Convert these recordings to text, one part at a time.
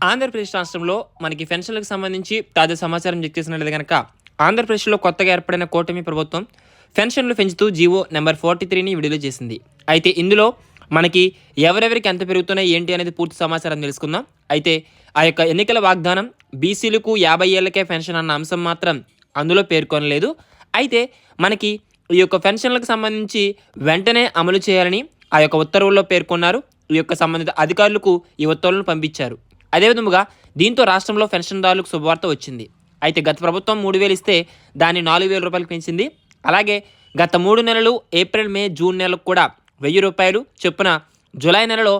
ఆంధ్రప్రదేశ్ రాష్ట్రంలో మనకి పెన్షన్లకు సంబంధించి తాజా సమాచారం చెక్ చేసినట్లయితే కనుక ఆంధ్రప్రదేశ్లో కొత్తగా ఏర్పడిన కూటమి ప్రభుత్వం పెన్షన్లు పెంచుతూ జీవో నెంబర్ ఫార్టీ త్రీని విడుదల చేసింది. అయితే ఇందులో మనకి ఎవరెవరికి ఎంత పెరుగుతున్నాయి ఏంటి అనేది పూర్తి సమాచారం తెలుసుకుందాం. అయితే ఆ యొక్క ఎన్నికల వాగ్దానం బీసీలకు యాభై ఏళ్ళకే పెన్షన్ అన్న అంశం మాత్రం అందులో పేర్కొనలేదు. అయితే మనకి ఈ యొక్క పెన్షన్లకు సంబంధించి వెంటనే అమలు చేయాలని ఆ యొక్క ఉత్తర్వుల్లో పేర్కొన్నారు. ఈ యొక్క సంబంధిత అధికారులకు ఈ ఉత్తర్వులను పంపించారు. అదేవిధముగా దీంతో రాష్ట్రంలో పెన్షన్దారులకు శుభవార్త వచ్చింది. అయితే గత ప్రభుత్వం మూడు వేలు ఇస్తే దాన్ని నాలుగు వేల రూపాయలకు పెంచింది. అలాగే గత మూడు నెలలు ఏప్రిల్ మే జూన్ నెలకు కూడా వెయ్యి రూపాయలు చొప్పున జూలై నెలలో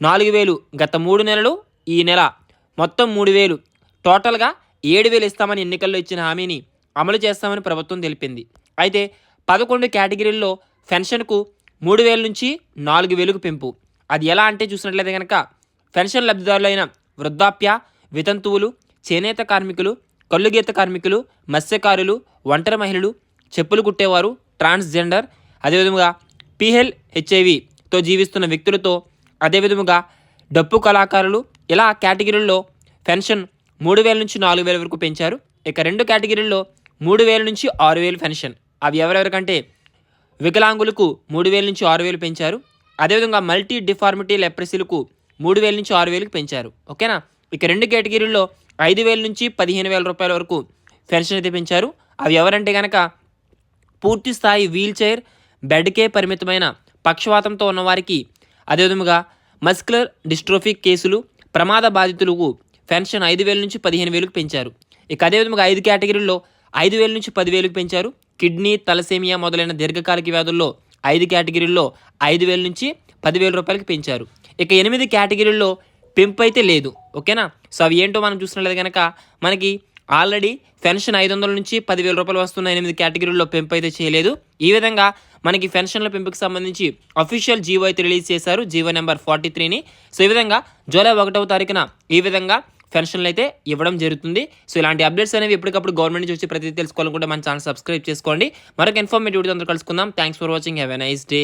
నాలుగు వేలు గత మూడు నెలలు ఈ నెల మొత్తం మూడు వేలు. టోటల్గా ఏడు వేలు ఇస్తామని ఎన్నికల్లో ఇచ్చిన హామీని అమలు చేస్తామని ప్రభుత్వం తెలిపింది. అయితే పదకొండు కేటగిరీల్లో పెన్షన్కు మూడు వేల నుంచి నాలుగు వేలకు పెంపు. అది ఎలా అంటే చూసినట్లయితే కనుక పెన్షన్ లబ్ధిదారులైన వృద్ధాప్య వితంతువులు చేనేత కార్మికులు కల్లుగీత కార్మికులు మత్స్యకారులు ఒంటరి మహిళలు చెప్పులు కుట్టేవారు ట్రాన్స్జెండర్ అదేవిధముగా పిహెల్ హెచ్ఐవితో జీవిస్తున్న వ్యక్తులతో అదేవిధముగా డప్పు కళాకారులు ఇలా కేటగిరీల్లో పెన్షన్ మూడు వేల నుంచి నాలుగు వేల వరకు పెంచారు. ఇక రెండు కేటగిరీల్లో మూడు వేల నుంచి ఆరు వేలు పెన్షన్. అవి ఎవరెవరికంటే వికలాంగులకు మూడు వేల నుంచి ఆరు వేలు పెంచారు. అదేవిధంగా మల్టీ డిఫార్మిటీ లెప్రసీలకు మూడు వేల నుంచి ఆరు వేలకు పెంచారు. ఓకేనా? ఇక రెండు కేటగిరీల్లో ఐదు వేల నుంచి పదిహేను వేల రూపాయల వరకు పెన్షన్ అయితే పెంచారు. అవి ఎవరంటే కనుక పూర్తి స్థాయి వీల్ చైర్ బెడ్కే పరిమితమైన పక్షవాతంతో ఉన్నవారికి అదేవిధముగా మస్కులర్ డిస్ట్రోఫిక్ కేసులు ప్రమాద బాధితులకు పెన్షన్ ఐదు వేల నుంచి పదిహేను వేలకు పెంచారు. ఇక అదేవిధంగా ఐదు కేటగిరీల్లో ఐదు వేల నుంచి పదివేలకు పెంచారు. కిడ్నీ తలసేమియా మొదలైన దీర్ఘకాలిక వ్యాధుల్లో ఐదు కేటగిరీల్లో ఐదు వేల నుంచి పదివేల రూపాయలకి పెంచారు. ఇక ఎనిమిది కేటగిరీల్లో పెంపు అయితే లేదు. ఓకేనా? సో అవి ఏంటో మనం చూసినట్లయితే కనుక మనకి ఆల్రెడీ పెన్షన్ ఐదు వందల నుంచి పదివేల రూపాయలు వస్తున్న ఎనిమిది కేటగిరీల్లో పెంపు అయితే చేయలేదు. ఈ విధంగా మనకి పెన్షన్ల పెంపుకి సంబంధించి అఫీషియల్ జీవో అయితే రిలీజ్ చేశారు. జీవో నెంబర్ ఫార్టీ త్రీని. సో ఈ విధంగా జూలై ఒకటవ తారీఖున ఈ విధంగా పెన్షన్లు అయితే ఇవ్వడం జరుగుతుంది. సో ఇలాంటి అప్డేట్స్ అనేవి ఎప్పటికప్పుడు గవర్నమెంట్ నుంచి వచ్చి ప్రతి తెలుసుకోవాలనుకుంటే మన ఛానల్ సబ్స్క్రైబ్ చేసుకోండి. మరొక ఇన్ఫర్మేటివ్ అందరూ కలుసుకుందాం. Thanks for watching have a nice day